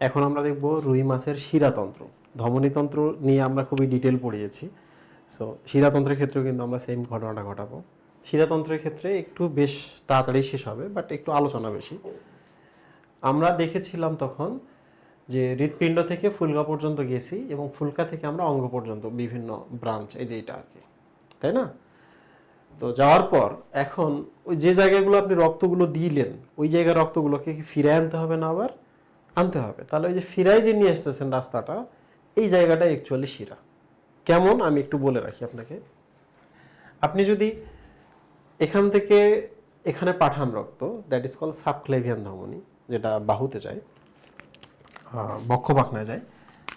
এখন আমরা দেখব রুই মাছের শিরাতন্ত্র। ধমনীতন্ত্র নিয়ে আমরা খুবই ডিটেল পড়িয়েছি। সো শিরাতন্ত্রের ক্ষেত্রেও কিন্তু আমরা সেম ঘটনাটা ঘটাবো। শিরাতন্ত্রের ক্ষেত্রে একটু বেশ তাড়াতাড়ি শেষ হবে বাট একটু আলোচনা বেশি। আমরা দেখেছিলাম তখন যে হৃৎপিণ্ড থেকে ফুলকা পর্যন্ত গেছি এবং ফুলকা থেকে আমরা অঙ্গ পর্যন্ত বিভিন্ন ব্রাঞ্চ এই যে এটা আর কি, তাই না? তো যাওয়ার পর এখন ওই যে জায়গাগুলো আপনি রক্তগুলো দিলেন, ওই জায়গার রক্তগুলোকে কি ফিরে আনতে হবে না আবার? আনতে হবে। তাহলে ওই যে ফিরাই যে নিয়ে আসতেছেন রাস্তাটা, এই জায়গাটা অ্যাকচুয়ালি শিরা কেমন? আমি একটু বলে রাখি আপনাকে। আপনি যদি এখান থেকে এখানে পাঠান রক্ত দ্যাট ইজ কল সাবক্লেভিয়ান ধমনী, যেটা বাহুতে যায় বক্ষ পাখনায় যায়,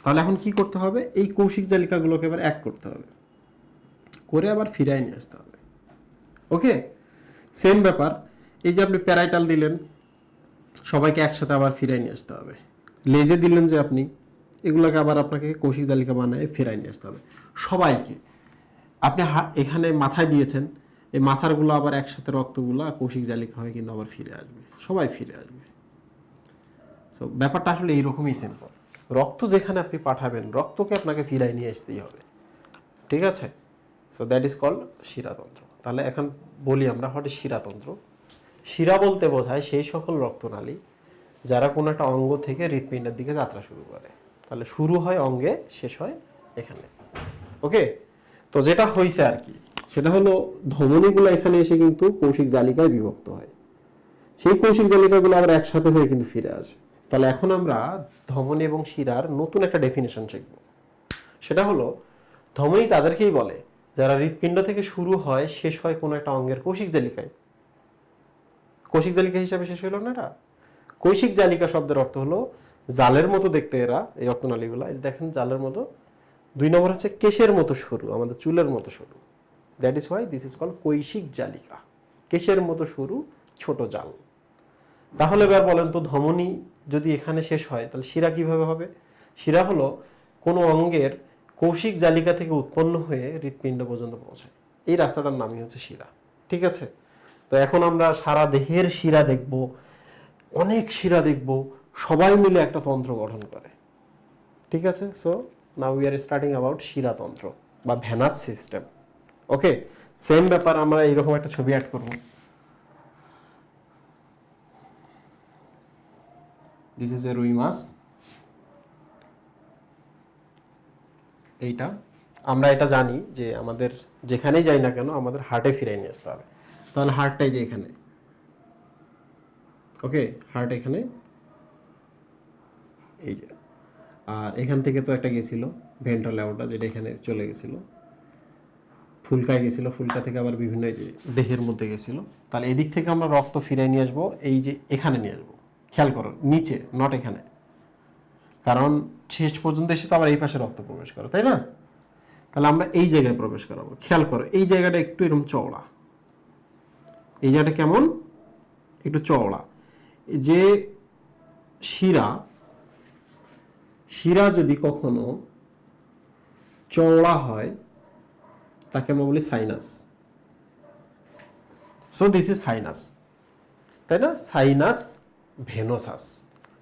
তাহলে এখন কি করতে হবে? এই কৌশিক জালিকাগুলোকে এবার এক করতে হবে। করে আবার ফিরাই নিয়ে আসতে হবে। ওকে? সেম ব্যাপার। এই যে আপনি প্যারাইটাল দিলেন সবাইকে একসাথে আবার ফিরাই নিয়ে আসতে হবে। লেজে দিলেন যে আপনি, এগুলোকে আবার আপনাকে কৌশিক জালিকা বানায় ফিরাই নিয়ে আসতে হবে। সবাইকে, আপনি এখানে মাথায় দিয়েছেন, এই মাথারগুলো আবার একসাথে রক্তগুলো কৌশিক জালিকা হয়ে কিন্তু আবার ফিরে আসবে। সবাই ফিরে আসবে। সো ব্যাপারটা আসলে এইরকমই সিম্পল রক্ত যেখানে আপনি পাঠাবেন, রক্তকে আপনাকে ফিরাই নিয়ে আসতেই হবে। ঠিক আছে? সো দ্যাট ইজ কল্ড শিরাতন্ত্র। তাহলে এখন বলি আমরা হোয়াট ইজ শিরাতন্ত্র? শিরা বলতে বোঝায় সেই সকল রক্তনালী যারা কোনো একটা অঙ্গ থেকে হৃৎপিণ্ডের দিকে যাত্রা শুরু করে। তাহলে শুরু হয় অঙ্গে, শেষ হয় এখানে। ওকে? তো যেটা হয়েছে আর কি, সেটা হলো ধমনীগুলো এখানে এসে কিন্তু কৌশিক জালিকায় বিভক্ত হয়। সেই কৌশিক জালিকাগুলো আবার একসাথে হয়ে কিন্তু ফিরে আসে। তাহলে এখন আমরা ধমনী এবং শিরার নতুন একটা ডেফিনেশন শিখব। সেটা হলো, ধমনী তাদেরকেই বলে, যারা হৃৎপিণ্ড থেকে শুরু হয়, শেষ হয় কোনো একটা অঙ্গের কৌশিক জালিকায়। কৌশিক জালিকা হিসাবে শেষ হলো না এটা কৌশিক জালিকা শব্দের অর্থ হলো জালের মতো দেখতে এরা, এই রক্তনালীগুলো। দেখেন, জালের মতো। দুই নম্বর হচ্ছে কেশের মতো সরু, আমাদের চুলের মতো সরু। That is why this is call কৈশিক জালিকা। কেশের মতো সরু, ছোট জাল। তাহলে এবার বলেন তো, ধমনী যদি এখানে শেষ হয়, তাহলে শিরা কীভাবে হবে? শিরা হলো কোনো অঙ্গের কৌশিক জালিকা থেকে উৎপন্ন হয়ে হৃৎপিণ্ড পর্যন্ত পৌঁছায়। এই রাস্তাটার নামই হচ্ছে শিরা। ঠিক আছে? তো এখন আমরা সারা দেহের শিরা দেখব, অনেক শিরা দেখব, সবাই মিলে একটা তন্ত্র গঠন করে। ঠিক আছে? So now we are starting about শিরাতন্ত্র বা ভ্যানাস সিস্টেম ওকে সেম ব্যাপার, আমরা এইরকম একটা ছবি অ্যাড করব। দিস ইজ এ রুই মাছ। এইটা। আমরা এটা জানি যে আমাদের যেখানেই যাই না কেন, আমাদের হার্টে ফিরে নিয়ে আসতে হবে। তাহলে হার্টটাই যে এখানে। ওকে হার্ট এখানে। এই যে। আর এখান থেকে তো একটা গেছিল ভেন্ট্রাল অ্যাওটা যেটা এখানে চলে গেছিল। ফুলকায় গেছিল, ফুলকা থেকে আবার বিভিন্ন দেহের মধ্যে গেছিল। তাহলে এদিক থেকে আমরা রক্ত ফিরে নিয়ে আসব, এই যে এখানে নিয়ে আসব। খেয়াল করো, নিচে নট এখানে। কারণ শেষ পর্যন্ত এসে তো আবার এই পাশে রক্ত প্রবেশ করো, তাই না? তাহলে আমরা এই জায়গায় প্রবেশ করাবো। খেয়াল করো, এই জায়গাটা একটু এরকম চওড়া। এই জায়গাটা কেমন? একটু চওড়া। যে শিরা শিরা যদি কখনো চওড়া হয়, তাকে আমরা বলি sinus. So this is sinus তাই না? Sinus venosus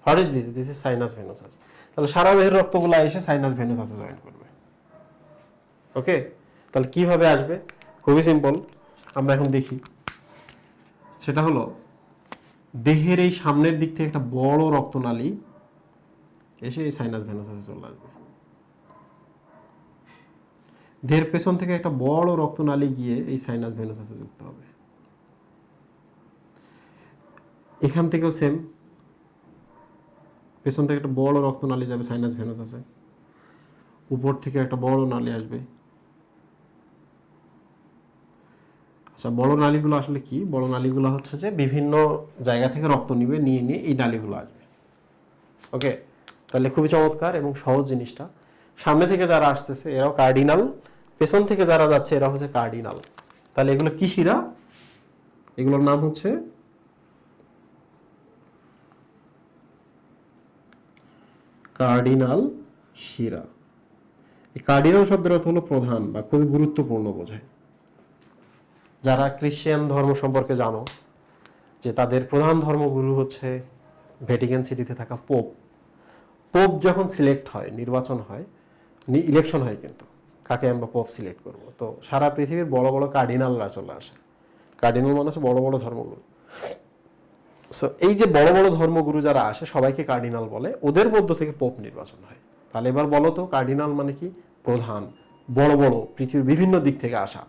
what is this this is sinus venosus তাহলে সারা দেহের রক্তগুলো এসে সাইনাস ভেনোসাসে জয়েন করবে। ওকে তাহলে কীভাবে আসবে? খুবই সিম্পল আমরা এখন দেখি। সেটা হলো, দেহের এই সামনের দিক থেকে একটা বড় রক্তনালী এসে এই সাইনাস ভেনোসাসে চলে আসবে। দেহের পেছন থেকে একটা বড় রক্তনালী গিয়ে এই সাইনাস ভেনোসাসে যুক্ত হবে। এখান থেকেও সেম পেছন থেকে একটা বড় রক্তনালী যাবে সাইনাস ভেনোসাসে উপর থেকে একটা বড় নালী আসবে। আচ্ছা বড় নালীগুলো আসলে কি? বড় নালীগুলো হচ্ছে যে বিভিন্ন জায়গা থেকে রক্ত নিবে, নিয়ে নিয়ে এই নালীগুলো আসবে। ওকে তাহলে খুবই চমৎকার এবং সহজ জিনিসটা। সামনে থেকে যারা আসতেছে, এরাও কার্ডিনাল পেছন থেকে যারা যাচ্ছে, এরা হচ্ছে কার্ডিনাল তাহলে এগুলো কি শিরা? এগুলোর নাম হচ্ছে কার্ডিনাল শিরা। এই কার্ডিনাল শব্দের অর্থ হলো প্রধান বা খুবই গুরুত্বপূর্ণ বোঝায়। যারা খ্রিস্টান ধর্ম সম্পর্কে জানো, যে তাদের প্রধান ধর্মগুরু হচ্ছে ভ্যাটিকান সিটিতে থাকা পোপ পোপ যখন সিলেক্ট হয়, নির্বাচন হয় ইলেকশন হয় কিন্তু, কাকে আমরা পোপ সিলেক্ট করব? তো সারা পৃথিবীর বড় বড় কার্ডিনালরা চলে আসে। কার্ডিনাল মানে হচ্ছে বড় বড় ধর্মগুরু। সো এই যে বড় বড় ধর্মগুরু যারা আসে, সবাইকে কার্ডিনাল বলে, ওদের মধ্য থেকে পোপ নির্বাচন হয়। তাহলে এবার বলো তো কার্ডিনাল মানে কি? প্রধান, বড় বড়, পৃথিবীর বিভিন্ন দিক থেকে আসা।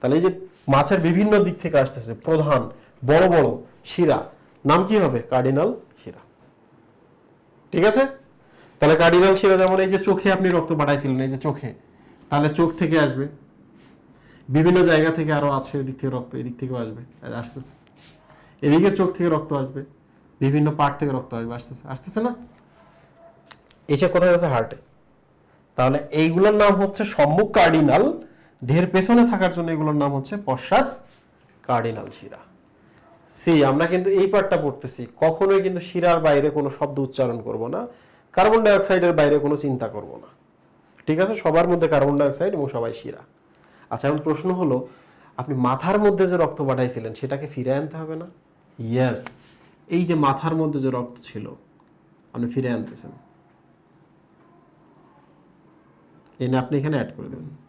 তাহলে এই যে মাছের বিভিন্ন দিক থেকে আসতেছে। প্রধান, বড় বড়, শিরা। নাম কি হবে? কার্ডিনাল শিরা। ঠিক আছে? তাহলে কার্ডিনাল শিরা যেমন এই যে চোখে আপনি রক্ত পাঠাইছিলেন, এই যে চোখে, তাহলে চোখ থেকে আসবে। বিভিন্ন জায়গা থেকে আরও আছে, এদিক থেকে রক্ত, এদিক থেকেও আসবে, আসতেছে। এদিকে চোখ থেকে রক্ত আসবে, বিভিন্ন পার্ট থেকে রক্ত আসবে, আসতেছে আসতেছে না? এসে কোথায় আছে হার্টে তাহলে এইগুলোর নাম হচ্ছে সম্মুখ কার্ডিনাল দেহের পেছনে থাকার জন্য এগুলোর নাম হচ্ছে পশ্চাৎ কার্ডিনাল শিরা। সি, আমরা কিন্তু এই পার্টটা পড়তেছি। কখনোই কিন্তু শিরার বাইরে কোনো শব্দ উচ্চারণ করব না। কার্বন ডাইঅক্সাইডের বাইরে কোনো চিন্তা করব না। ঠিক আছে? সবার মধ্যে কার্বন ডাইঅক্সাইড এবং সবাই শিরা। আচ্ছা এখন প্রশ্ন হলো, আপনি মাথার মধ্যে যে রক্ত পাঠাইছিলেন, সেটাকে ফিরে আনতে হবে না? ইয়েস এই যে মাথার মধ্যে যে রক্ত ছিল, আপনি ফিরে আনতেছেন। এনে আপনি এখানে অ্যাড করে দেবেন।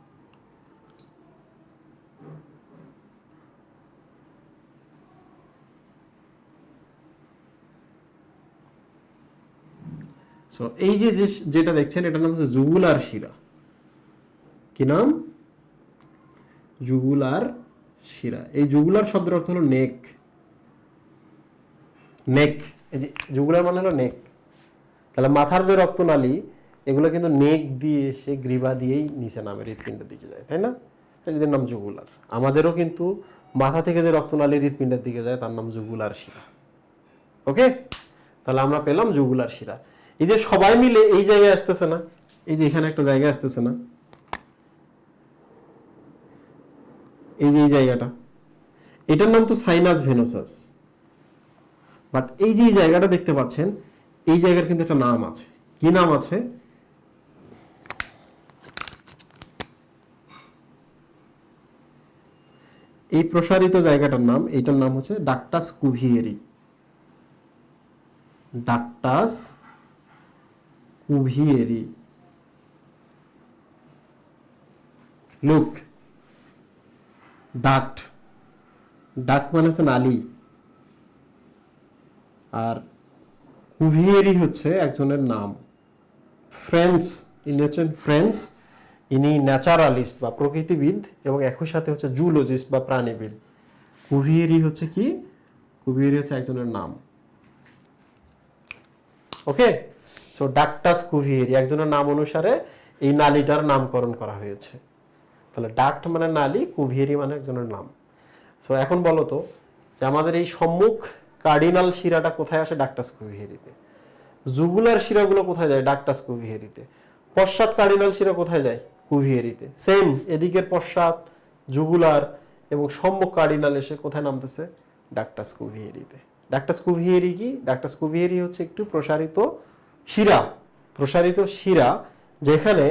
সো এই যে যেটা দেখছেন, এটার নাম হচ্ছে জুগুলার শিরা। কি নাম? জুগুলার শিরা। এই জুগুলার শব্দের অর্থ হলো নেক। নেক। এই যে জুগুলার মানে হলো নেক। তাহলে মাথার যে রক্তনালী, এগুলো কিন্তু নেক দিয়ে এসে গ্রীবা দিয়েই নিচে নামে হৃৎপিণ্ডের দিকে যায়, তাই না? এদের নাম জুগুলার আমাদেরও কিন্তু মাথা থেকে যে রক্তনালী হৃৎপিণ্ডের দিকে যায়, তার নাম জুগুলার শিরা। ওকে তাহলে আমরা পেলাম জুগুলার শিরা। এই যে সবাই মিলে এই জায়গায় আসতেছে না, এই যে এখানে একটা জায়গায় আসতেছে না, এই যে এই জায়গাটা, এটার নাম তো সাইনাস ভেনোসাস। বাট এই যে জায়গাটা দেখতে পাচ্ছেন, এই জায়গার কিন্তু একটা নাম আছে। কি নাম আছে? এই প্রসারিত জায়গাটার নাম এইটার নাম হচ্ছে ductus Cuvieri. Ductus Cuvieri look duct duct মানে হচ্ছে নালী। আর কুভিয়েরি হচ্ছে একজনের নাম। ফ্রেন্স ইনি হচ্ছেন ফ্রেন্স ইনি ন্যাচারালিস্ট বা প্রকৃতিবিদ এবং একই সাথে হচ্ছে জুলজিস্ট বা প্রাণীবিদ। কুভিয়েরি হচ্ছে কি? কুভিয়েরি হচ্ছে একজনের নাম। ওকে সো ডাকটাস কুভিয়েরি একজনের নাম অনুসারে এই নালীটার নামকরণ করা হয়েছে। তাহলে ডাক্ট মানে নালী কুভিয়েরি মানে একজনের নাম। সো এখন বলো তো যে আমাদের এই সম্মুখ কার্ডিনাল শিরাটা কোথায় আসে ডাক্টাস কুভিহেরিতে জুগুলার শিরাগুলো কোথায় যায় ডাক্টাস কুভিয়েরিতে পশ্চাৎ কার্ডিনাল শিরা কোথায় যায়? কুভিয়েরিতে সেম এদিকের পশ্চাৎ জুগুলার এবং সম্মুখ কার্ডিনাল এসে কোথায় নামতেছে? ডাক্টাস কুভিয়েরিতে ডাক্টাস কুভিয়েরি কি? ডাক্টাস কুভিয়েরি হচ্ছে একটু প্রসারিত শিরা প্রসারিত শিরা যেখানে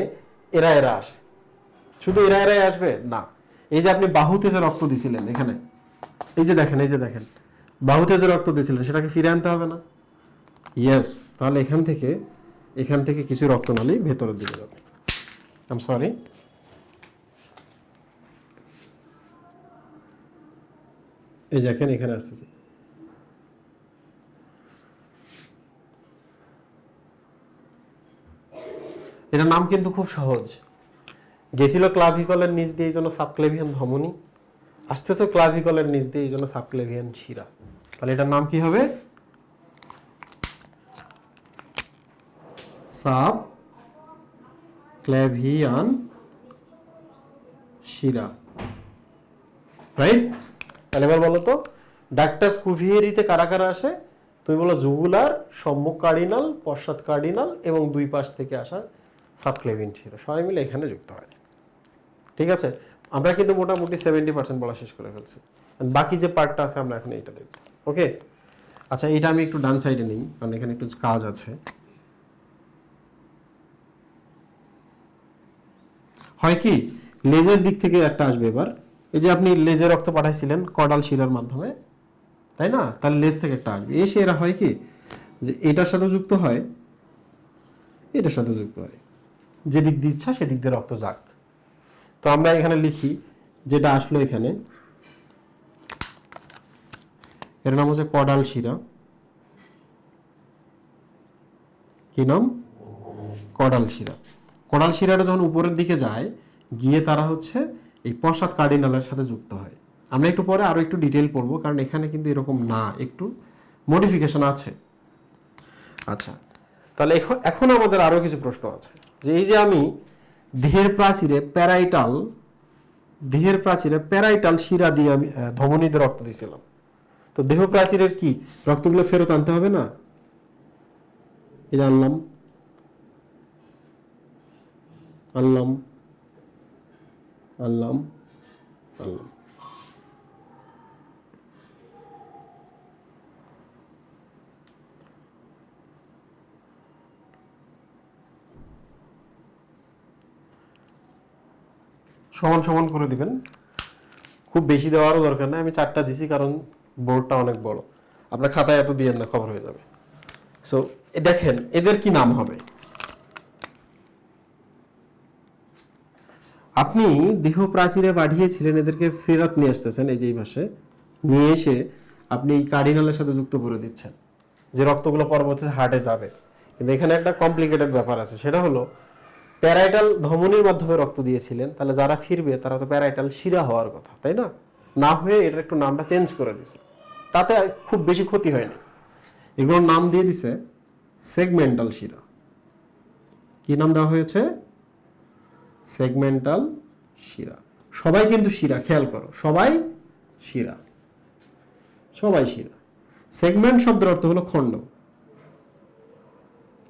এরা এরা আসে। শুধু এরা এরাই আসবে? না। এই যে আপনি বাহুতে যে রক্ত দিছিলেন এখানে, এই যে দেখেন, এই যে দেখেন, বাহুতে যে রক্ত দিয়েছিলেন সেটাকে ফিরে আনতে হবে না? ইয়েস তাহলে এখান থেকে এখান থেকে কিছু রক্তনালী ভেতরের দিকে যাবে। আম সরি এই দেখেন এখানে আসতেছে। এটার নাম কিন্তু খুব সহজ। গেছিল ক্লাভিকলের নিচ দিয়ে এই জন্য সাবক্লেভিয়ান ধমনী, আসতেছে ক্লাভিকলের নিচ দিয়ে এই জন্য সাবক্লেভিয়ান শিরা। তাহলে এটার নাম কি হবে? সাব ক্লেভিয়ান শিরা। রাইট তাহলে এবার বলো তো ডাক্টাস কুভিয়েরিতে কারা কারা আসে? তুমি বলো জুগুলার, সম্মুখ কার্ডিনাল পশ্চাৎ কার্ডিনাল এবং দুই পাশ থেকে আসা সাবক্লেভিন শিরা সবাই মিলে এখানে যুক্ত হয়। ঠিক আছে? আমরা কিন্তু মোটামুটি সেভেন্টি পার্সেন্ট বলা শেষ করে ফেলছি। বাকি যে পার্টটা আছে, আমরা এখন এইটা দেখব। ওকে আচ্ছা এটা আমি একটু ডান সাইডে নিই, কারণ এখানে একটু কাজ আছে। হয় কি? লেজের দিক থেকে একটা আসবে এবার। এই যে আপনি লেজে রক্ত পাঠাইছিলেন কডাল শিরার মাধ্যমে, তাই না? তাহলে লেজ থেকে একটা আসবে। এসে এরা হয় কি? যে এটার সাথে যুক্ত হয়, এটার সাথে যুক্ত হয়। যে দিক দিয়ে ইচ্ছা সেদিক দিয়ে রক্ত যাক। তো আমরা এখানে লিখি, যেটা আসলো এখানে, এর নাম হচ্ছে কডাল শিরা। কি নাম? কডাল শিরা। কডাল শিরাটা যখন উপরের দিকে যায়, গিয়ে তারা হচ্ছে এই পশ্চাৎ কার্ডিনালের সাথে যুক্ত হয়। আমরা একটু পরে আরও একটু ডিটেল পড়ব, কারণ এখানে কিন্তু এরকম না, একটু মডিফিকেশন আছে। আচ্ছা তাহলে এখন- এখন আমাদের আরও কিছু প্রশ্ন আছে। যে এই যে আমি দেহের প্রাচীরে প্যারাইটাল, দেহের প্রাচীরে প্যারাইটাল শিরা দিয়ে আমি ধমনীতে রক্ত দিয়েছিলাম তো দেহ প্রাচীরের কি? রক্তগুলো ফেরত আনতে হবে না? এই আনলাম। আনলাম। আনলাম। আনলাম। সমান সমান করে দিবেন। খুব বেশি দেওয়ারও দরকার নাই। আমি চারটা দিছি কারণ বোর্ডটা অনেক বড়। আপনার খাতায় এত দিয়েন না, খবর হয়ে যাবে। সো দেখেন, এদের কি নাম হবে? আপনি দেহ প্রাচীরে পাঠিয়েছিলেন, এদেরকে ফেরত নিয়ে আসতেছেন এই যে মাসে। নিয়ে এসে আপনি এই কার্ডিনালের সাথে যুক্ত করে দিচ্ছেন যে রক্তগুলো পরবর্তীতে হার্টে যাবে। কিন্তু এখানে একটা কমপ্লিকেটেড ব্যাপার আছে। সেটা হলো প্যারাইটাল ধমনির মাধ্যমে রক্ত দিয়েছিলেন, তাহলে যারা ফিরবে তারা তো প্যারাইটাল শিরা হওয়ার কথা, তাই না? না হয়ে এটার একটু নামটা চেঞ্জ করে দিছে তাতে খুব বেশি ক্ষতি হয়নি। এগুলোর নাম দিয়ে দিছে সেগমেন্টাল শিরা। কি নাম দেওয়া হয়েছে? সেগমেন্টাল শিরা। সবাই কিন্তু শিরা, খেয়াল করো, সবাই শিরা। সবাই শিরা। সেগমেন্ট শব্দের অর্থ হলো খণ্ড।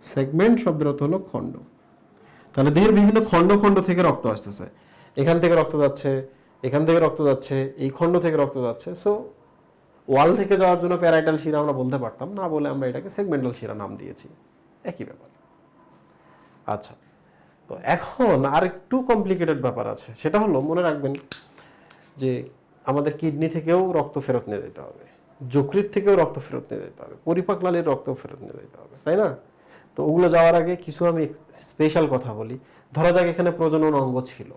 সেগমেন্ট শব্দের অর্থ হলো খণ্ড। তাহলে দেহের বিভিন্ন খণ্ড খণ্ড থেকে রক্ত আসতেছে। এখান থেকে রক্ত যাচ্ছে, এখান থেকে রক্ত যাচ্ছে, এই খণ্ড থেকে রক্ত যাচ্ছে। সো ওয়াল থেকে যাওয়ার জন্য প্যারাইটাল শিরা আমরা বলতে পারতাম, না বলে আমরা এটাকে সেগমেন্টাল শিরা নাম দিয়েছি। একই ব্যাপার। আচ্ছা তো এখন আর একটু কমপ্লিকেটেড ব্যাপার আছে। সেটা হলো, মনে রাখবেন যে আমাদের কিডনি থেকেও রক্ত ফেরত নিয়ে যেতে হবে। যকৃত থেকেও রক্ত ফেরত নিয়ে যেতে হবে। পরিপাক লালের রক্ত ফেরত নিয়ে যেতে হবে, তাই না? তো ওগুলো যাওয়ার আগে কিছু আমি স্পেশাল কথা বলি। ধরা যাক এখানে প্রজনন অঙ্গ ছিল।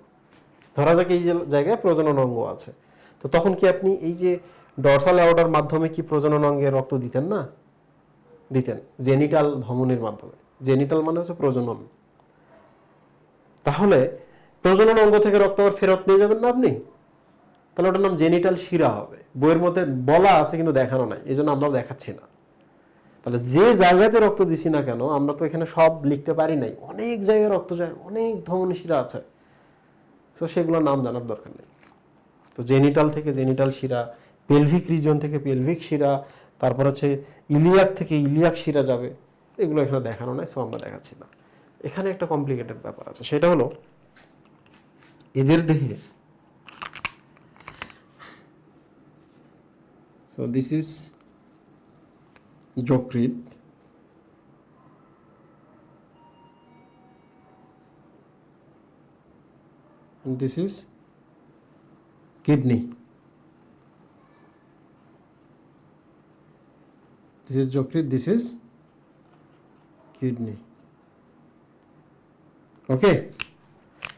ধরা যাক এই জায়গায় প্রজনন অঙ্গ আছে। তো তখন কি আপনি এই যে ডরসাল অ্যাওর্ডার মাধ্যমে কি প্রজনন অঙ্গে রক্ত দিতেন না? দিতেন। জেনিটাল ধমনির মাধ্যমে। জেনিটাল মানে হচ্ছে প্রজনন। তাহলে প্রজনন অঙ্গ থেকে রক্ত আবার ফেরত নিয়ে যাবেন না আপনি? তাহলে ওটার নাম জেনিটাল শিরা হবে। বইয়ের মধ্যে বলা আছে কিন্তু দেখানো নাই। এই জন্য আমরাও দেখাচ্ছি না। তাহলে যে জায়গাতে রক্ত দিছি না কেন, আমরা তো এখানে সব লিখতে পারি নাই। অনেক জায়গায় রক্ত যায়, অনেক ধমনী শিরা আছে। তো সেগুলোর নাম জানার দরকার নেই। তো জেনিটাল থেকে জেনিটাল শিরা পেলভিক রিজন থেকে পেলভিক শিরা, তারপর হচ্ছে ইলিয়াক থেকে ইলিয়াক শিরা যাবে, এগুলো এখানে দেখানো নাই সো আমরা দেখাচ্ছি না। এখানে একটা কমপ্লিকেটেড ব্যাপার আছে, সেটা হলো এদের দেহে so this is and this is kidney. This is যকৃত this is kidney. ওকে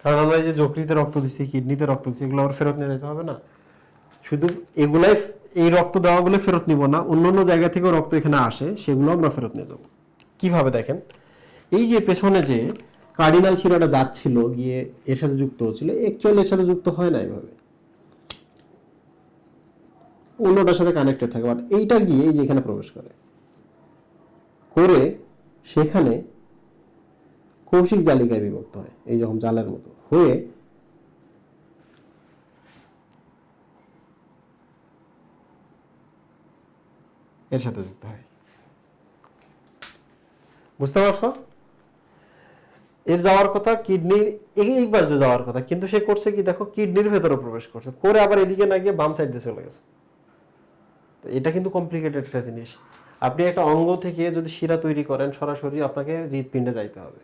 কারণ আমরা যে যকৃতে রক্ত দিচ্ছি কিডনিতে রক্ত দিচ্ছি এগুলো আবার ফেরত নিয়ে যেতে হবে না। শুধু এগুলাই এই রক্ত দেওয়াগুলো ফেরত নিব না, অন্য অন্য জায়গা থেকেও রক্ত এখানে আসে, সেগুলো আমরা ফেরত নিয়ে যাব। কীভাবে দেখেন? এই যে পেছনে যে কার্ডিনাল শিরাটা যাচ্ছিল, গিয়ে এর সাথে যুক্ত হচ্ছিল অ্যাকচুয়ালি এর সাথে যুক্ত হয় না এইভাবে অন্যটার সাথে কানেক্টেড থাকে বাট এইটা গিয়ে এই যে এখানে প্রবেশ করে। করে সেখানে কৌশিক জালিকায় বিভক্ত হয়, এই রকম জালের মতো। হয়ে এর সাথে যুক্ত হয় বুঝতে পারছ? এর যাওয়ার কথা কিডনির এইবার যে যাওয়ার কথা, কিন্তু সে করছে কি, দেখো, কিডনির ভেতরে প্রবেশ করছে। করে আবার এদিকে না গিয়ে বাম সাইড দিয়ে চলে গেছে। তো এটা কিন্তু কমপ্লিকেটেড একটা জিনিস। আপনি একটা অঙ্গ থেকে যদি শিরা তৈরি করেন, সরাসরি আপনাকে হৃদপিণ্ডে যাইতে হবে।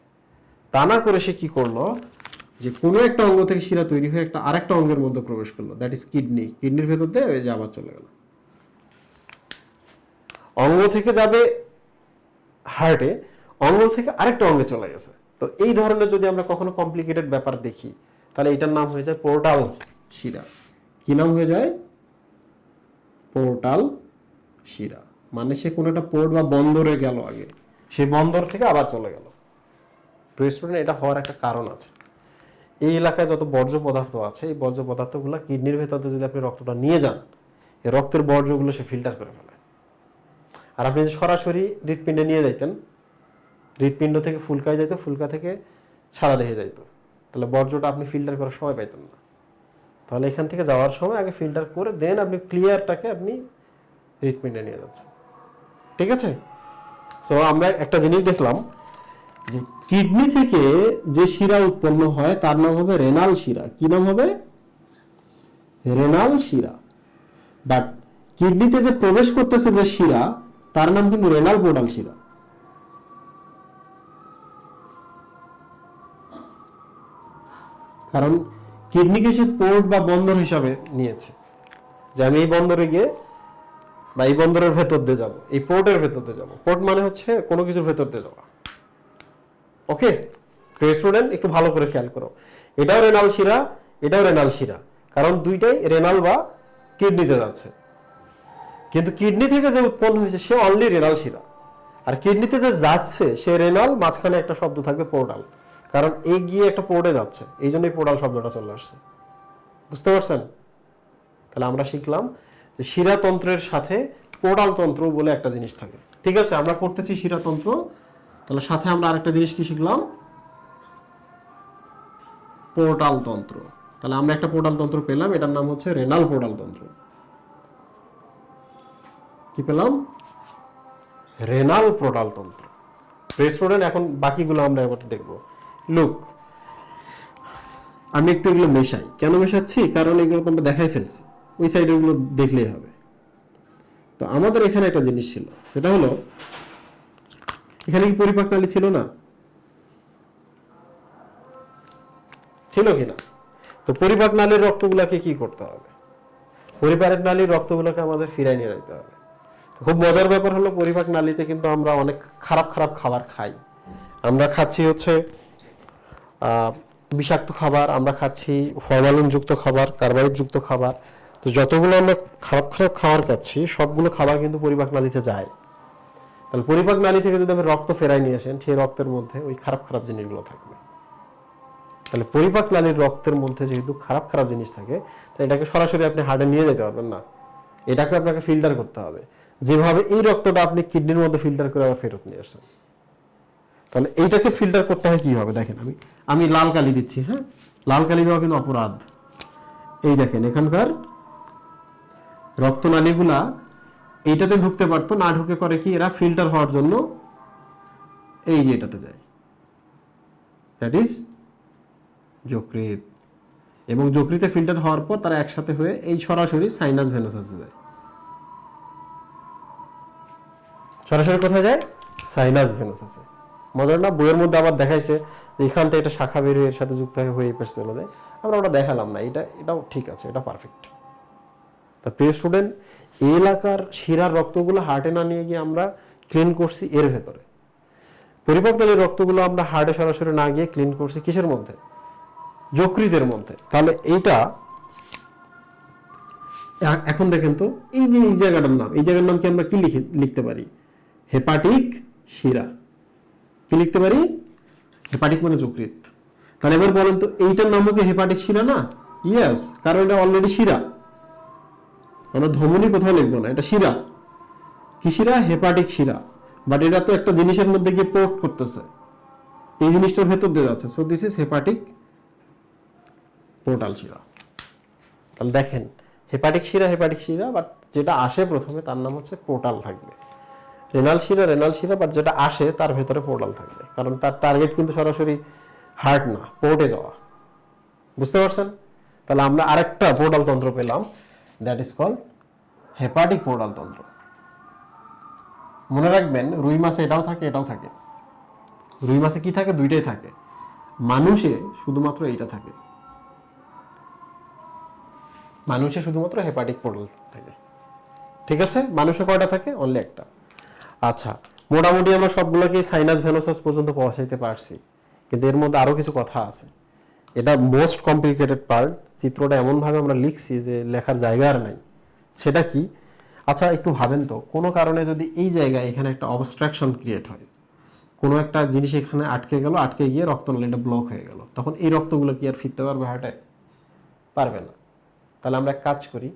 তা না করে সে কি করল, যে কোনো একটা অঙ্গ থেকে শিরা তৈরি হয়ে একটা, আরেকটা অঙ্গের মধ্যে প্রবেশ করল। দ্যাট ইজ কিডনি কিডনির ভেতর দিয়ে ওই যে আবার চলে গেল। অঙ্গ থেকে যাবে হার্টে অঙ্গ থেকে আরেকটা অঙ্গে চলে গেছে। তো এই ধরনের যদি আমরা কখনো কমপ্লিকেটেড ব্যাপার দেখি, তাহলে এটার নাম হয়ে যায় পোর্টাল শিরা। কি নাম হয়ে যায়? পোর্টাল শিরা। মানে সে কোনো একটা পোর্ট বা বন্দরে গেল আগে। সেই বন্দর থেকে আবার চলে গেল। তো স্টুডেন্ট এটা হওয়ার একটা কারণ আছে। এই এলাকায় যত বর্জ্য পদার্থ আছে, এই বর্জ্য পদার্থগুলো কিডনির ভেতরে যদি আপনি রক্তটা নিয়ে যান, এই রক্তের বর্জ্যগুলো সে ফিল্টার করে ফেলে। আর আপনি যদি সরাসরি হৃৎপিণ্ডে নিয়ে যাইতেন, হৃৎপিণ্ড থেকে ফুলকায় যাইতো, ফুলকা থেকে সারা দেহে যাইতো, তাহলে বর্জ্যটা আপনি ফিল্টার করার সময় পাইতেন না। তাহলে এখান থেকে যাওয়ার সময় আগে ফিল্টার করে দেন আপনি ক্লিয়ারটাকে আপনি হৃৎপিণ্ডে নিয়ে যাচ্ছেন। ঠিক আছে? সো আমরা একটা জিনিস দেখলাম যে কিডনি থেকে যে শিরা উৎপন্ন হয়, তার নাম হবে রেনাল শিরা। কি নাম হবে? রেনাল শিরা। বাট কিডনিতে যে প্রবেশ করতেছে যে শিরা তার নাম কিন্তু রেনাল পোর্টাল শিরা কারণ কিডনিকে সে পোর্ট বা বন্দর হিসাবে নিয়েছে। যে আমি এই বন্দরে গিয়ে বা এই বন্দরের ভেতর দিয়ে যাব। এই পোর্টের ভেতর দিয়ে যাব। পোর্ট মানে হচ্ছে কোনো কিছুর ভেতর দিয়ে যাওয়া ওকে তো স্টুডেন্ট একটু ভালো করে খেয়াল করো। এটাও রেনাল শিরা, এটাও রেনাল শিরা। কারণ দুইটাই রেনাল বা কিডনিতে যাচ্ছে। কিন্তু কিডনি থেকে যে উৎপন্ন হয়েছে সে অনলি রেনাল শিরা। আর কিডনিতে যে যাচ্ছে, সে রেনাল মাঝখানে একটা শব্দ থাকবে পোর্টাল কারণ এ গিয়ে একটা পোর্টে যাচ্ছে। এই জন্যই পোর্টাল শব্দটা চলে আসছে। বুঝতে পারছেন? তাহলে আমরা শিখলাম যে শিরাতন্ত্রের সাথে পোর্টাল তন্ত্র বলে একটা জিনিস থাকে। ঠিক আছে, আমরা পড়তেছি শিরাতন্ত্র। তাহলে সাথে আমরা আরেকটা জিনিস কি শিখলাম? পোর্টাল তন্ত্র। তাহলে আমরা একটা পোর্টাল তন্ত্র পেলাম, এটার নাম হচ্ছে রেনাল পোর্টাল তন্ত্র। কি পেলাম? রেনাল পোর্টাল তন্ত্র স্টুডেন্ট এখন বাকিগুলো আমরা এবার দেখব। লুক আমি একটু এগুলো মেশাই। কেন মেশাচ্ছি? কারণ এগুলো তো আমরা দেখাই ফেলছি। ওই সাইডে এগুলো দেখলেই হবে। তো আমাদের এখানে একটা জিনিস ছিল। সেটা হলো, এখানে কি পরিপাক নালী ছিল না? ছিল কি না? তো পরিপাক নালীর রক্তগুলোকে কি করতে হবে? পরিপাক নালীর রক্তগুলোকে আমাদের ফিরাই নিয়ে যেতে হবে। খুব মজার ব্যাপার হলো পরিপাক নালীতে কিন্তু আমরা অনেক খারাপ খারাপ খাবার খাই। আমরা খাচ্ছি হচ্ছে বিষাক্ত খাবার, আমরা খাচ্ছি ফরমালিন যুক্ত খাবার কার্বাইড যুক্ত খাবার। তো যতগুলো আমরা খারাপ খারাপ খাবার খাচ্ছি, সবগুলো খাবার কিন্তু পরিপাক নালীতে যায়। তাহলে পরিপাক নালী থেকে যদি আপনি রক্ত ফেরাই নিয়ে আসেন, সেই রক্তের মধ্যে ওই খারাপ খারাপ জিনিসগুলো থাকবে। তাহলে পরিপাক নালীর রক্তের মধ্যে যেহেতু খারাপ খারাপ জিনিস থাকে, তাহলে এটাকে সরাসরি আপনি হার্টে নিয়ে যেতে পারবেন না। এটাকে আপনাকে ফিল্টার করতে হবে। যেভাবে এই রক্তটা আপনি কিডনির মধ্যে ফিল্টার করে আবার ফেরত নিয়ে আসছেন। তাহলে এইটাকে ফিল্টার করতে হয় কীভাবে? দেখেন, আমি আমি লাল কালি দিচ্ছি হ্যাঁ? লাল কালি দেওয়া কিন্তু অপরাধ। এই দেখেন, এখানকার রক্তনালীগুলা এইটাতে ঢুকতে পারতো, না ঢুকে করে কি এরা ফিল্টার হওয়ার জন্য এই যে এটাতে যায়। দ্যাট ইজ যকৃত এবং যকৃতে ফিল্টার হওয়ার পর তারা একসাথে হয়ে এই সরাসরি সাইনাস ভেনাসাসে যায়। সরাসরি কোথায় যায়? সাইনাস ভেনাসাসে মজার না, বইয়ের মধ্যে আবার দেখাইছে যে এখান থেকে একটা শাখা বেরিয়ে এর সাথে যুক্ত হয়ে হয়ে পাশে চলে যায় আমরা ওটা দেখালাম না, এটা, এটাও ঠিক আছে, এটা পারফেক্ট তা প্রিয় স্টুডেন্ট এই এলাকার শিরার রক্তগুলো হার্টে না নিয়ে গিয়ে আমরা ক্লিন করছি এর ভেতরে। পরিপাক নালীর রক্তগুলো আমরা হার্টে সরাসরি না গিয়ে ক্লিন করছি কিসের মধ্যে? যকৃতের মধ্যে। তাহলে এইটা এখন দেখেন তো, এই যে এই জায়গাটার নাম, এই জায়গার নাম কি আমরা কি লিখে, লিখতে পারি? হেপাটিক শিরা কি লিখতে পারি? হেপাটিক মানে যকৃত তাহলে এবার বলেন তো এইটার নামও কি হেপাটিক শিরা না? ইয়েস কারণ এটা অলরেডি শিরা আমরা ধমনী কোথাও লিখব না? এটা শিরা কি শিরা হেপাটিক শিরা বাট এটা তো একটা জিনিসের মধ্যে গিয়ে পোর্ট করতেছে। এই জিনিসটার ভেতর দিয়ে যাচ্ছে। So this is hepatic portal শিরা তাহলে দেখেন হেপাটিক শিরা হেপাটিক শিরা বাট যেটা আসে প্রথমে তার নাম হচ্ছে পোর্টাল থাকবে। রেনাল শিরা রেনাল শিরা বাট যেটা আসে তার ভেতরে পোর্টাল থাকবে। কারণ তার টার্গেট কিন্তু সরাসরি হার্ট না পোর্টে যাওয়া। বুঝতে পারছেন? তাহলে আমরা আরেকটা পোর্টাল তন্ত্র পেলাম that is call hepatic portal তন্ত্র। মনে রাখবেন, রুই মাছে এটাও থাকে এটাও থাকে। রুই মাছে কি থাকে? দুইটাই থাকে। মানুষে শুধুমাত্র এইটা থাকে। মানুষে শুধুমাত্র হেপাটিক পোর্টাল থাকে। ঠিক আছে? মানুষে কয়টা থাকে? অনলি একটা। আচ্ছা মোটামুটি আমরা সবগুলোকে সাইনাস ভেনোসাস পর্যন্ত পৌঁছাইতে পারছি, কিন্তু এর মধ্যে আরও কিছু কথা আছে। এটা মোস্ট কমপ্লিকেটেড পার্ট চিত্রটা এমনভাবে আমরা লিখছি যে লেখার জায়গা আর নাই। সেটা কি? আচ্ছা একটু ভাবেন তো, কোনো কারণে যদি এই জায়গায় এখানে একটা অবস্ট্রাকশন ক্রিয়েট হয়, কোনো একটা জিনিস এখানে আটকে গেল, আটকে গিয়ে রক্তনালীটা ব্লক হয়ে গেল, তখন এই রক্তগুলো কি আর ফিরতে পারবে হার্টে পারবে না। তাহলে আমরা এক কাজ করি,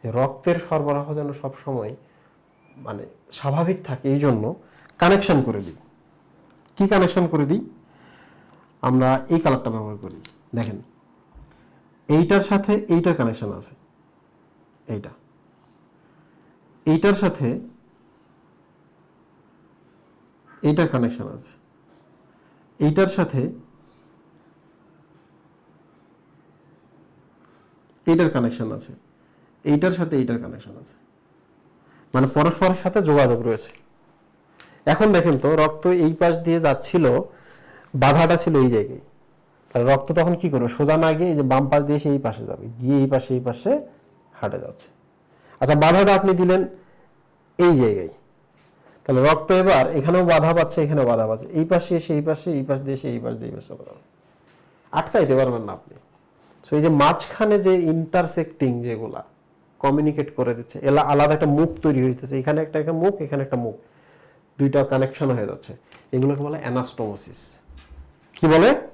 যে রক্তের সরবরাহ যেন সবসময় মানে স্বাভাবিক থাকে এই জন্য কানেকশন করে দিই। কি কানেকশন করে দিই? আমরা এই কালারটা ব্যবহার করি। দেখেন, এইটার সাথে এইটার কানেকশন আছে। এইটা। এইটার সাথে এইটার কানেকশন আছে। এইটার সাথে এইটার কানেকশন আছে। এইটার সাথে এইটার কানেকশন আছে। মানে পরস্পরের সাথে যোগাযোগ রয়েছে। এখন দেখেন তো, রক্ত এই পাশ দিয়ে যাচ্ছিল, বাধাটা ছিল এই জায়গায়। তাহলে রক্ত তখন কি করবে? সোজা না গিয়ে এই যে বাম পাশ দিয়ে সে এই পাশে যাবে, গিয়ে এই পাশে এই পাশে হাঁটে যাচ্ছে। আচ্ছা বাধাটা আপনি দিলেন এই জায়গায়। তাহলে রক্ত এবার এখানেও বাধা পাচ্ছে, এখানেও বাধা পাচ্ছে। এই পাশে এসে এই পাশে, এই পাশ দিয়ে এই পাশ দিয়ে এই পাশে। আটকাইতে পারবেন না আপনি। সো এই যে মাঝখানে যে ইন্টারসেক্টিং যেগুলা কমিউনিকেট করে দিচ্ছে। এলা আলাদা একটা মুখ তৈরি হইতেছে এখানে একটা একটা মুখ, এখানে একটা মুখ। দুইটা কানেকশন হয়ে যাচ্ছে। এগুলোকে বলে অ্যানাস্টোমোসিস কি বলে?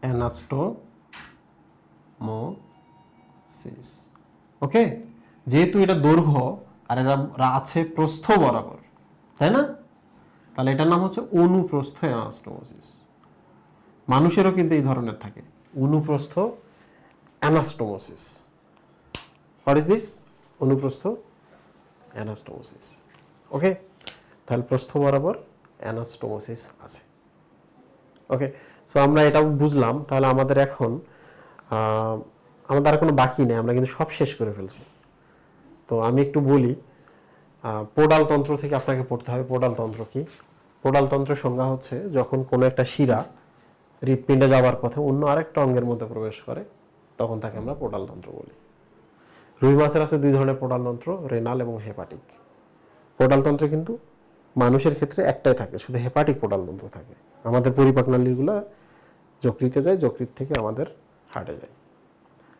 অ্যানাস্টোমোসিস ওকে যেহেতু এটা দৈর্ঘ্য, আর এটা আছে প্রস্থ বরাবর। তাই না? তাহলে এটার নাম হচ্ছে অনুপ্রস্থ অ্যানাস্টোমোসিস মানুষেরও কিন্তু এই ধরনের থাকে। অনুপ্রস্থ অ্যানাস্টোমোসিস। হোয়াট ইজ দিস অনুপ্রস্থ অ্যানাস্টোমোসিস। ওকে তাহলে প্রস্থ বরাবর অ্যানাস্টোমোসিস আছে। ওকে সো আমরা এটাও বুঝলাম। তাহলে আমাদের এখন আমাদের আর কোনো বাকি নেই। আমরা কিন্তু সব শেষ করে ফেলছি। তো আমি একটু বলি পোডাল তন্ত্র থেকে আপনাকে পড়তে হবে। পোডাল তন্ত্র কি? পোডাল তন্ত্রের সংজ্ঞা হচ্ছে, যখন কোনো একটা শিরা হৃৎপিণ্ডে যাওয়ার পথে অন্য আরেকটা অঙ্গের মধ্যে প্রবেশ করে, তখন তাকে আমরা পোডাল তন্ত্র বলি। রুই মাছের আছে দুই ধরনের পোডাল তন্ত্র, রেনাল এবং হেপাটিক। পোডাল তন্ত্র কিন্তু মানুষের ক্ষেত্রে একটাই থাকে, শুধু হেপাটিক পোডাল তন্ত্র থাকে। আমাদের পরিপাক নালীগুলো যকৃতে যায়, যকৃত থেকে আমাদের হার্টে যায়।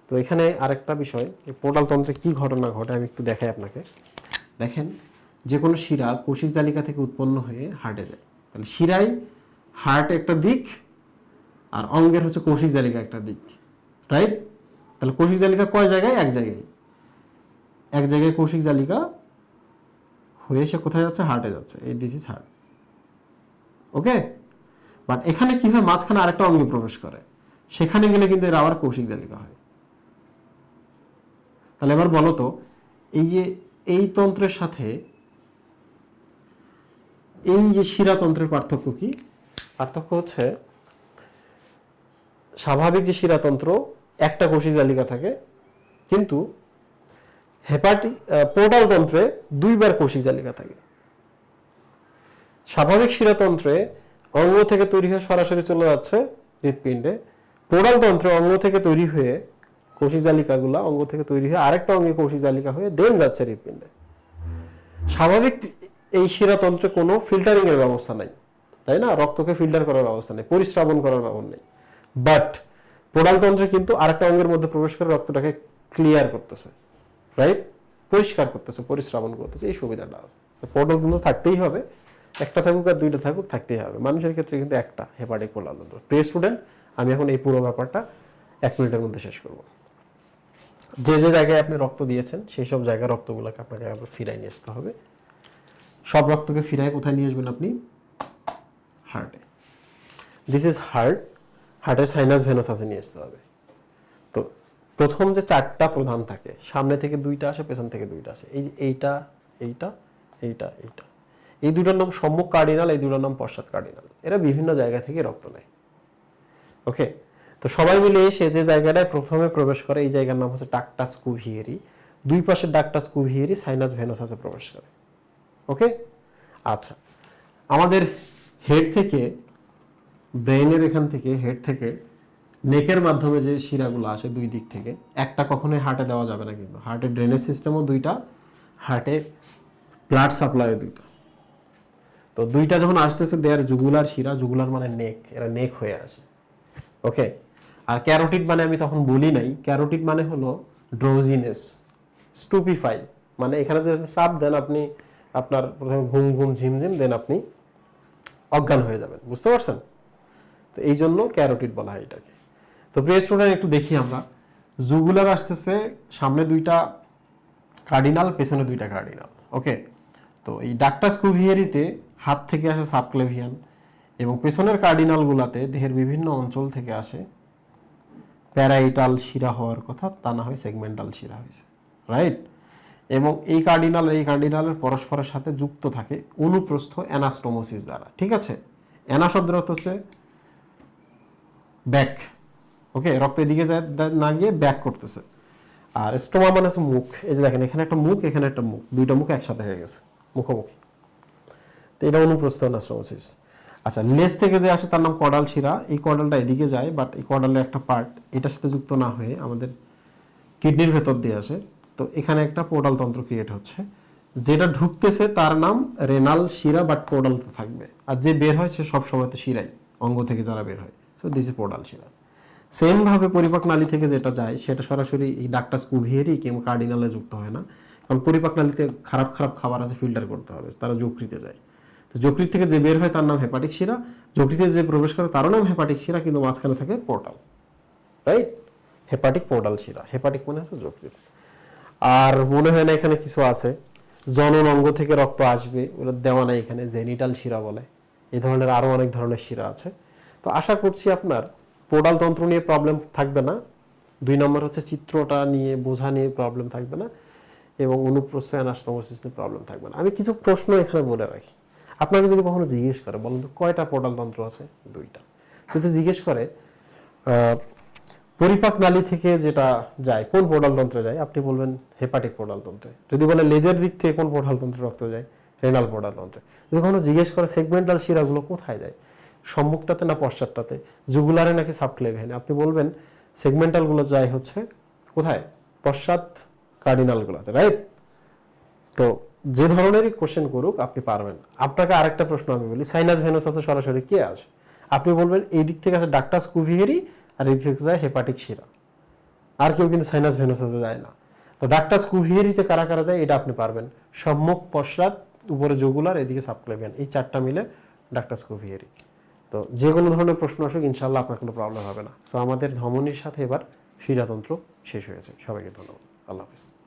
তো এখানে আরেকটা বিষয় যে পোডাল তন্ত্রে কী ঘটনা ঘটে আমি একটু দেখাই আপনাকে। দেখেন যে কোনো শিরা কোষিক তালিকা থেকে উৎপন্ন হয়ে হার্টে যায়। তাহলে শিরাই হার্ট একটা দিক আর অঙ্গের হচ্ছে কৌশিক জালিকা একটা দিক রাইট তাহলে কৌশিক জালিকা কয় জায়গায়? এক জায়গায়। এক জায়গায় কৌশিক জালিকা হয়ে সে কোথায় যাচ্ছে? হার্টে যাচ্ছে। এই this is heart okay but এখানে কি হয়? মাঝখানে আরেকটা অঙ্গে প্রবেশ করে। সেখানে গেলে কিন্তু এর আবার কৌশিক জালিকা হয়। তাহলে এবার বলো তো, এই যে এই তন্ত্রের সাথে এই যে শিরাতন্ত্রের পার্থক্য কি? পার্থক্য হচ্ছে স্বাভাবিক যে শিরাতন্ত্র, একটা কোষী জালিকা থাকে, কিন্তু হেপাটি পোর্টাল তন্ত্রে দুইবার কোষী জালিকা থাকে। স্বাভাবিক শিরাতন্ত্রে অঙ্গ থেকে তৈরি হয়ে সরাসরি চলে যাচ্ছে হৃৎপিণ্ডে পোড়াল তন্ত্রে অঙ্গ থেকে তৈরি হয়ে কোষী জালিকাগুলা অঙ্গ থেকে তৈরি হয়ে আরেকটা অঙ্গে কোষী জালিকা হয়ে দেন যাচ্ছে হৃৎপিণ্ডে। স্বাভাবিক এই শিরাতন্ত্রে কোনো ফিল্টারিং এর ব্যবস্থা নাই, তাই না? রক্তকে ফিল্টার করার ব্যবস্থা নেই পরিশ্রাবণ করার ব্যবস্থা নেই। বাট পোড়াল তন্ত্রে কিন্তু আরেকটা অঙ্গের মধ্যে প্রবেশ করে রক্তটাকে ক্লিয়ার করতেছে রাইট পরিষ্কার করতেছে, পরিশ্রাবণ করতেছে, এই সুবিধাটা আছে। পোর্টাল কিন্তু থাকতেই হবে, একটা থাকুক আর দুইটা থাকুক, থাকতেই হবে। মানুষের ক্ষেত্রে কিন্তু একটা হেপাটিক পোর্টাল তন্ত্র প্রিয় স্টুডেন্ট আমি এখন এই পুরো ব্যাপারটা এক মিনিটের মধ্যে শেষ করব। যে যে জায়গায় আপনি রক্ত দিয়েছেন, সেই সব জায়গায় রক্তগুলোকে আপনাকে আবার ফিরাই নিয়ে আসতে হবে। সব রক্তকে ফিরায় কোথায় নিয়ে আসবেন আপনি? হার্টে দিস ইজ হার্ট হার্টের সাইনাস ভেনাস আছে নিয়ে আসতে হবে তো প্রথম যে চারটা প্রধান থাকে, সামনে থেকে দুইটা আসে, পেছন থেকে দুইটা আসে। এই যে এইটা এইটা এইটা এইটা। এই দুটোর নাম সম্মুখ কার্ডিনাল, এই দুটোর নাম পশ্চাৎ কার্ডিনাল। এরা বিভিন্ন জায়গা থেকে রক্ত নেয়। ওকে? তো সবাই মিলে এসে যে জায়গাটায় প্রথমে প্রবেশ করে, এই জায়গার নাম হচ্ছে ডাকটাস কুভিয়েরি দুই পাশে ডাকটাস কুভিয়েরি সাইনাস ভেনোসাসে প্রবেশ করে। ওকে? আচ্ছা। আমাদের হেড থেকে ব্রেনের এখান থেকে, হেড থেকে, নেকের মাধ্যমে যে শিরাগুলো আসে দুই দিক থেকে, একটা কখনোই হার্টে দেওয়া যাবে না কিন্তু। হার্টের ড্রেনেজ সিস্টেমও দুইটা হার্টে ব্লাড সাপ্লাইও দুইটা। তো দুইটা যখন আসতেছে দেয়ার জুগুলার শিরা জুগুলার মানে নেক, এরা নেক হয়ে আসে। ওকে আর ক্যারোটিড মানে আমি তখন বলি নাই। ক্যারোটিড মানে হলো ড্রোজিনেস স্টুপিফাই মানে এখানে যদি সাপ দেন আপনি আপনার প্রথমে ঘুম ঘুম, ঝিমঝিম দেন আপনি অজ্ঞান হয়ে যাবেন। বুঝতে পারছেন? তো এই জন্য ক্যারোটিড বলা হয় এটাকে। তো প্রিয় স্টুডেন্ট একটু দেখি আমরা। জুগুলার আসতেছে, সামনে দুইটা কার্ডিনাল পেছনে দুইটা কার্ডিনাল ওকে তো এই ডাক্টাস কুভিয়ারিতে হাত থেকে আসে সাবক্লেভিয়ান এবং পেছনের কার্ডিনালগুলাতে দেহের বিভিন্ন অঞ্চল থেকে আসে প্যারাইটাল শিরা হওয়ার কথা, তা না হয় সেগমেন্টাল শিরা হয়েছে রাইট এবং এই কার্ডিনাল এই কার্ডিনালের পরস্পরের সাথে যুক্ত থাকে অনুপ্রস্থ অ্যানাস্টোমোসিস দ্বারা, ঠিক আছে? অ্যানা হচ্ছে ব্যাক। ওকে রক্ত এদিকে না গিয়ে ব্যাক করতেছে। আর স্টোমা মানে হচ্ছে মুখ। এই যে দেখেন, এখানে একটা মুখ, এখানে একটা মুখ। দুইটা মুখ একসাথে হয়ে গেছে, মুখোমুখি। তো এটা অনুপ্রস্থ অ্যানাস্টোমোসিস আচ্ছা লেজ থেকে যে আসে তার নাম কডাল শিরা। এই কডালটা এদিকে যায় বাট এই কডালের একটা পার্ট এটার সাথে যুক্ত না হয়ে আমাদের কিডনির ভেতর দিয়ে আসে। তো এখানে একটা পোর্টাল তন্ত্র ক্রিয়েট হচ্ছে, যেটা ঢুকতেছে তার নাম রেনাল শিরা বাট পোর্টাল থাকবে। আর যে বের হয়, সে সব সময় তো শিরাই, অঙ্গ থেকে যারা বের হয়। সো দিস ইজ পোর্টাল শিরা সেম ভাবে পরিপাক নালী থেকে যেটা যায়, সেটা সরাসরি এই ডাক্টাস কুভিয়েরই কিংবা কার্ডিনালে যুক্ত হয় না। কারণ পরিপাক নালীতে খারাপ খারাপ খাবার আছে ফিল্টার করতে হবে, তারা যকৃতে যায়। তো যকৃত থেকে যে বের হয় তার নাম হেপাটিক শিরা যকৃতে যে প্রবেশ করে তারও নাম হেপাটিক শিরা কিন্তু মাঝখানে থাকে পোর্টাল রাইট হেপাটিক পোর্টাল শিরা হেপাটিক মানে হচ্ছে যকৃত। আর মনে হয় না এখানে কিছু আছে, জনন অঙ্গ থেকে রক্ত আসবে ওটা দেওয়া নাই এখানে জেনিটাল শিরা বলে। এই ধরনের আরও অনেক ধরনের শিরা আছে। তো আশা করছি আপনার পোর্টাল তন্ত্র নিয়ে প্রবলেম থাকবে না। দুই নম্বর হচ্ছে চিত্রটা নিয়ে, বোঝা নিয়ে প্রবলেম থাকবে না এবং অনুপ্রস্থ অ্যানাস্টোমোসিস নিয়ে প্রবলেম থাকবে না। আমি কিছু প্রশ্ন এখানে বলে রাখি। আপনাকে যদি কখনো জিজ্ঞেস করে, বলুন তো কয়টা পোর্টাল তন্ত্র আছে? দুইটা। যদি জিজ্ঞেস করে পরিপাক নালী থেকে যেটা যায়, কোন পোর্টাল তন্ত্রে যায়? আপনি বলবেন হেপাটিক পোর্টাল তন্ত্রে। যদি বলে লেজের দিক থেকে কোন পোর্টাল তন্ত্রে রক্ত যায়? রেনাল পোর্টাল তন্ত্রে। যদি কখনো জিজ্ঞেস করে সেগমেন্টাল শিরাগুলো কোথায় যায়? সম্মুখটাতে না পশ্চাৎটাতে? জুগুলারে নাকি সাবক্লেভিয়ানে আপনি বলবেন সেগমেন্টালগুলো যায় হচ্ছে, কোথায়? পশ্চাৎ কার্ডিনালগুলোতে রাইট তো যে ধরনেরই কোশ্চেন করুক, আপনি পারবেন। আপনাকে আরেকটা প্রশ্ন আমি বলি সাইনাস ভেনোসাতে সরাসরি কে আছে? আপনি বলবেন এই দিক থেকে আছে ডাক্টাস কুভিয়েরি আর এই দিক থেকে যায় হেপাটিক শিরা। আর কেউ কিন্তু সাইনাস ভেনোসাসে যায় না। তো ডাক্টাস কুভিয়েরিতে কারা কারা যায়, এটা আপনি পারবেন। সম্মুখ পশ্চাৎ, উপরে জগুলার এদিকে সাবক্লেভিয়ান এই চারটা মিলে ডাক্টাস কুভিয়েরি তো যে কোনো ধরনের প্রশ্ন আসুক ইনশাল্লাহ আপনার কোনো প্রবলেম হবে না। তো আমাদের ধমনির সাথে এবার শিরাতন্ত্র শেষ হয়েছে। সবাইকে ধন্যবাদ। আল্লাহ হাফিজ।